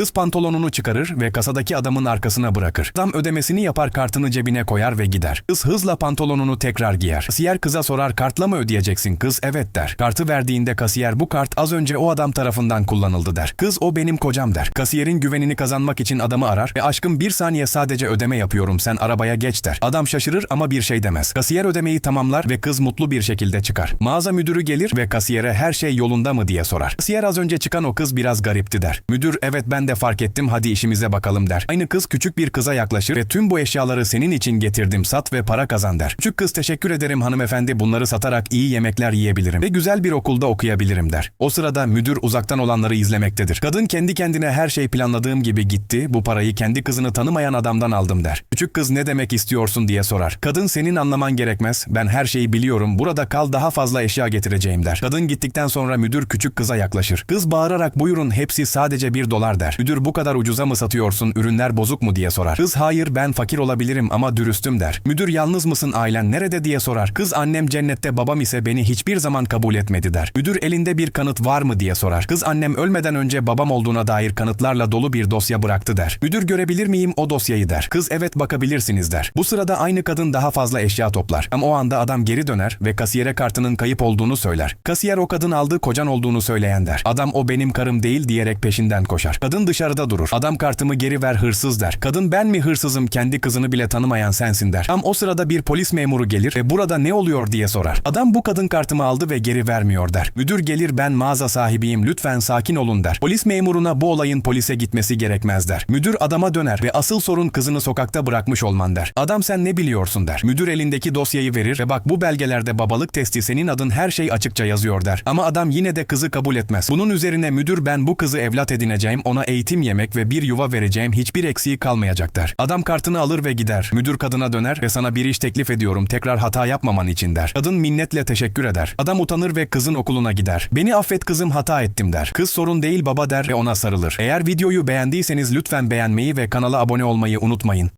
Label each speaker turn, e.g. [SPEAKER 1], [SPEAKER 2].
[SPEAKER 1] Kız pantolonunu çıkarır ve kasadaki adamın arkasına bırakır. Adam ödemesini yapar kartını cebine koyar ve gider. Kız hızla pantolonunu tekrar giyer. Kasiyer kıza sorar kartla mı ödeyeceksin kız? Evet der. Kartı verdiğinde kasiyer bu kart az önce o adam tarafından kullanıldı der. Kız o benim kocam der. Kasiyerin güvenini kazanmak için adamı arar ve aşkım bir saniye sadece ödeme yapıyorum sen arabaya geç der. Adam şaşırır ama bir şey demez. Kasiyer ödemeyi tamamlar ve kız mutlu bir şekilde çıkar. Mağaza müdürü gelir ve kasiyere her şey yolunda mı diye sorar. Kasiyer az önce çıkan o kız biraz garipti der. Müdür evet ben de fark ettim hadi işimize bakalım der. Aynı kız küçük bir kıza yaklaşır ve tüm bu eşyaları senin için getirdim sat ve para kazan der. Küçük kız teşekkür ederim hanımefendi bunları satarak iyi yemekler yiyebilirim ve güzel bir okulda okuyabilirim der. O sırada müdür uzaktan olanları izlemektedir. Kadın kendi kendine her şey planladığım gibi gitti bu parayı kendi kızını tanımayan adamdan aldım der. Küçük kız ne demek istiyorsun diye sorar. Kadın senin anlaman gerekmez ben her şeyi biliyorum burada kal daha fazla eşya getireceğim der. Kadın gittikten sonra müdür küçük kıza yaklaşır. Kız bağırarak buyurun hepsi sadece bir dolar der. Müdür bu kadar ucuza mı satıyorsun ürünler bozuk mu diye sorar. Kız hayır ben fakir olabilirim ama dürüstüm der. Müdür yalnız mısın ailen nerede diye sorar. Kız annem cennette babam ise beni hiçbir zaman kabul etmedi der. Müdür elinde bir kanıt var mı diye sorar. Kız annem ölmeden önce babam olduğuna dair kanıtlarla dolu bir dosya bıraktı der. Müdür görebilir miyim o dosyayı der. Kız evet bakabilirsiniz der. Bu sırada aynı kadın daha fazla eşya toplar. Ama o anda adam geri döner ve kasiyere kartının kayıp olduğunu söyler. Kasiyer o kadın aldığı kocan olduğunu söyleyen der. Adam o benim karım değil diyerek peşinden koşar. Kadın dışarıda durur. Adam kartımı geri ver hırsız der. Kadın ben mi hırsızım kendi kızını bile tanımayan sensin der. Tam o sırada bir polis memuru gelir ve burada ne oluyor diye sorar. Adam bu kadın kartımı aldı ve geri vermiyor der. Müdür gelir ben mağaza sahibiyim lütfen sakin olun der. Polis memuruna bu olayın polise gitmesi gerekmez der. Müdür adama döner ve asıl sorun kızını sokakta bırakmış olman der. Adam sen ne biliyorsun der. Müdür elindeki dosyayı verir ve bak bu belgelerde babalık testi senin adın her şey açıkça yazıyor der. Ama adam yine de kızı kabul etmez. Bunun üzerine müdür ben bu kızı evlat edineceğim ona eğitim yemek ve bir yuva vereceğim hiçbir eksiği kalmayacak der. Adam kartını alır ve gider. Müdür kadına döner ve sana bir iş teklif ediyorum tekrar hata yapmaman için der. Kadın minnetle teşekkür eder. Adam utanır ve kızın okuluna gider. Beni affet kızım hata ettim der. Kız sorun değil baba der ve ona sarılır. Eğer videoyu beğendiyseniz lütfen beğenmeyi ve kanala abone olmayı unutmayın.